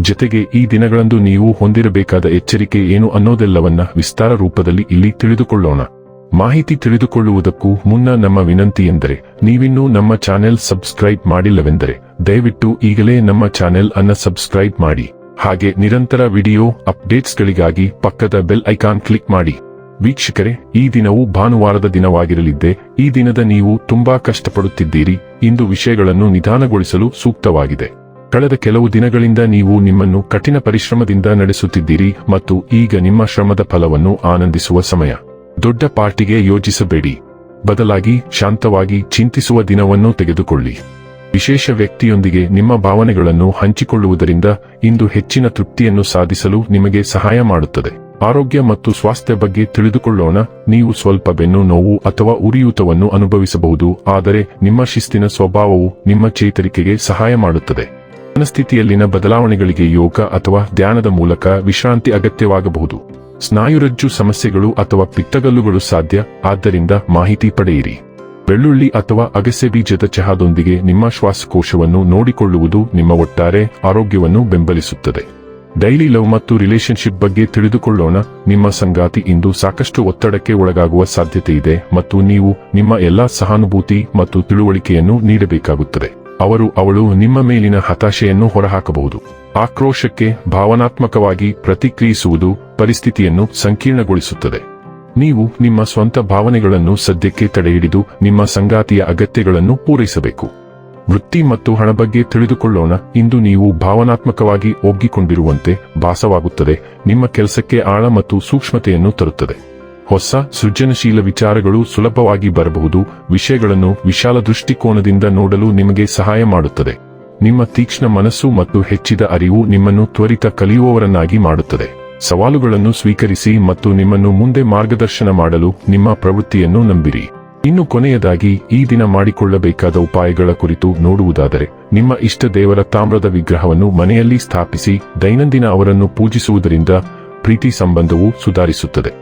ಜೊತೆಗೆ ಈ ದಿನಗಳಂದು ನೀವು ಹೊಂದಿರಬೇಕಾದ ಎಚ್ಚರಿಕೆ ಏನು ಅನ್ನೋದೆಲ್ಲವನ್ನ ವಿಸ್ತಾರ ರೂಪದಲ್ಲಿ ಇಲ್ಲಿ ತಿಳಿದುಕೊಳ್ಳೋಣ. ಮಾಹಿತಿ ತಿಳಿದುಕೊಳ್ಳುವುದಕ್ಕೂ ಮುನ್ನ ನಮ್ಮ ವಿನಂತಿ ಎಂದರೆ, ನೀವಿನ್ನೂ ನಮ್ಮ ಚಾನೆಲ್ ಸಬ್ಸ್ಕ್ರೈಬ್ ಮಾಡಿಲ್ಲವೆಂದರೆ, ದಯವಿಟ್ಟು ಈಗಲೇ ನಮ್ಮ ಚಾನೆಲ್ ಅನ್ನ ಸಬ್ಸ್ಕ್ರೈಬ್ ಮಾಡಿ. ಹಾಗೆ ನಿರಂತರ ವಿಡಿಯೋ ಅಪ್ಡೇಟ್ಸ್ಗಳಿಗಾಗಿ ಪಕ್ಕದ ಬೆಲ್ ಐಕಾನ್ ಕ್ಲಿಕ್ ಮಾಡಿ. ವೀಕ್ಷಕರೇ, ಈ ದಿನವು ಭಾನುವಾರದ ದಿನವಾಗಿರಲಿದ್ದೆ, ಈ ದಿನದ ನೀವು ತುಂಬಾ ಕಷ್ಟಪಡುತ್ತಿದ್ದೀರಿ, ಇಂದು ವಿಷಯಗಳನ್ನು ನಿಧಾನಗೊಳಿಸಲು ಸೂಕ್ತವಾಗಿದೆ. ಕಳೆದ ಕೆಲವು ದಿನಗಳಿಂದ ನೀವು ನಿಮ್ಮನ್ನು ಕಠಿಣ ಪರಿಶ್ರಮದಿಂದ ನಡೆಸುತ್ತಿದ್ದೀರಿ ಮತ್ತು ಈಗ ನಿಮ್ಮ ಶ್ರಮದ ಫಲವನ್ನು ಆನಂದಿಸುವ ಸಮಯ. ದೊಡ್ಡ ಪಾರ್ಟಿಗೆ ಯೋಜಿಸಬೇಡಿ ಬದಲಾಗಿ ಶಾಂತವಾಗಿ ಚಿಂತಿಸುವ ದಿನವನ್ನು ತೆಗೆದುಕೊಳ್ಳಿ. ವಿಶೇಷ ವ್ಯಕ್ತಿಯೊಂದಿಗೆ ನಿಮ್ಮ ಭಾವನೆಗಳನ್ನು ಹಂಚಿಕೊಳ್ಳುವುದರಿಂದ ಇಂದು ಹೆಚ್ಚಿನ ತೃಪ್ತಿಯನ್ನು ಸಾಧಿಸಲು ನಿಮಗೆ ಸಹಾಯ ಮಾಡುತ್ತದೆ. ಆರೋಗ್ಯ ಮತ್ತು ಸ್ವಾಸ್ಥ್ಯ ಬಗ್ಗೆ ತಿಳಿದುಕೊಳ್ಳೋಣ. ನೀವು ಸ್ವಲ್ಪ ಬೆನ್ನು ನೋವು ಅಥವಾ ಉರಿಯೂತವನ್ನು ಅನುಭವಿಸಬಹುದು, ಆದರೆ ನಿಮ್ಮ ಶಿಸ್ತಿನ ಸ್ವಭಾವವು ನಿಮ್ಮ ಚೇತರಿಕೆಗೆ ಸಹಾಯ ಮಾಡುತ್ತದೆ. ಮನಸ್ಥಿತಿಯಲ್ಲಿನ ಬದಲಾವಣೆಗಳಿಗೆ ಯೋಗ ಅಥವಾ ಧ್ಯಾನದ ಮೂಲಕ ವಿಶ್ರಾಂತಿ ಅಗತ್ಯವಾಗಬಹುದು. ಸ್ನಾಯುರಜ್ಜು ಸಮಸ್ಯೆಗಳು ಅಥವಾ ಪಿತ್ತಗಲ್ಲುಗಳು ಸಾಧ್ಯ, ಆದ್ದರಿಂದ ಮಾಹಿತಿ ಪಡೆಯಿರಿ. ಬೆಳ್ಳುಳ್ಳಿ ಅಥವಾ ಅಗಸೆ ಬೀಜದ ಚಹಾದೊಂದಿಗೆ ನಿಮ್ಮ ಶ್ವಾಸಕೋಶವನ್ನು ನೋಡಿಕೊಳ್ಳುವುದು ನಿಮ್ಮ ಒಟ್ಟಾರೆ ಆರೋಗ್ಯವನ್ನು ಬೆಂಬಲಿಸುತ್ತದೆ. ಡೈಲಿ ಲವ್ ಮತ್ತು ರಿಲೇಶನ್ಶಿಪ್ ಬಗ್ಗೆ ತಿಳಿದುಕೊಳ್ಳೋಣ. ನಿಮ್ಮ ಸಂಗಾತಿ ಇಂದು ಸಾಕಷ್ಟು ಒತ್ತಡಕ್ಕೆ ಒಳಗಾಗುವ ಸಾಧ್ಯತೆ ಇದೆ ಮತ್ತು ನೀವು ನಿಮ್ಮ ಎಲ್ಲಾ ಸಹಾನುಭೂತಿ ಮತ್ತು ತಿಳುವಳಿಕೆಯನ್ನು ನೀಡಬೇಕಾಗುತ್ತದೆ. ಅವರು ಅವಳು ನಿಮ್ಮ ಮೇಲಿನ ಹತಾಶೆಯನ್ನು ಹೊರಹಾಕಬಹುದು. ಆಕ್ರೋಶಕ್ಕೆ ಭಾವನಾತ್ಮಕವಾಗಿ ಪ್ರತಿಕ್ರಿಯಿಸುವುದು ಪರಿಸ್ಥಿತಿಯನ್ನು ಸಂಕೀರ್ಣಗೊಳಿಸುತ್ತದೆ. ನೀವು ನಿಮ್ಮ ಸ್ವಂತ ಭಾವನೆಗಳನ್ನು ಸದ್ಯಕ್ಕೆ ತಡೆಹಿಡಿದು ನಿಮ್ಮ ಸಂಗಾತಿಯ ಅಗತ್ಯಗಳನ್ನು ಪೂರೈಸಬೇಕು. ವೃತ್ತಿ ಮತ್ತು ಹಣ ಬಗ್ಗೆ ತಿಳಿದುಕೊಳ್ಳೋಣ. ಇಂದು ನೀವು ಭಾವನಾತ್ಮಕವಾಗಿ ಒಗ್ಗಿಕೊಂಡಿರುವಂತೆ ಭಾಸವಾಗುತ್ತದೆ. ನಿಮ್ಮ ಕೆಲಸಕ್ಕೆ ಆಳ ಮತ್ತು ಸೂಕ್ಷ್ಮತೆಯನ್ನು ತರುತ್ತದೆ. ಹೊಸ ಸೃಜನಶೀಲ ವಿಚಾರಗಳು ಸುಲಭವಾಗಿ ಬರಬಹುದು, ವಿಷಯಗಳನ್ನು ವಿಶಾಲ ದೃಷ್ಟಿಕೋನದಿಂದ ನೋಡಲು ನಿಮಗೆ ಸಹಾಯ ಮಾಡುತ್ತದೆ. ನಿಮ್ಮ ತೀಕ್ಷ್ಣ ಮನಸ್ಸು ಮತ್ತು ಹೆಚ್ಚಿದ ಅರಿವು ನಿಮ್ಮನ್ನು ತ್ವರಿತ ಕಲಿಯುವವರನ್ನಾಗಿ ಮಾಡುತ್ತದೆ. ಸವಾಲುಗಳನ್ನು ಸ್ವೀಕರಿಸಿ ಮತ್ತು ನಿಮ್ಮನ್ನು ಮುಂದೆ ಮಾರ್ಗದರ್ಶನ ಮಾಡಲು ನಿಮ್ಮ ಪ್ರವೃತ್ತಿಯನ್ನು ನಂಬಿರಿ. ಇನ್ನು ಕೊನೆಯದಾಗಿ, ಈ ದಿನ ಮಾಡಿಕೊಳ್ಳಬೇಕಾದ ಉಪಾಯಗಳ ಕುರಿತು ನೋಡುವುದಾದರೆ, ನಿಮ್ಮ ಇಷ್ಟ ದೇವರ ತಾಮ್ರದ ವಿಗ್ರಹವನ್ನು ಮನೆಯಲ್ಲಿ ಸ್ಥಾಪಿಸಿ, ದೈನಂದಿನ ಅವರನ್ನು ಪೂಜಿಸುವುದರಿಂದ ಪ್ರೀತಿ ಸಂಬಂಧವು ಸುಧಾರಿಸುತ್ತದೆ.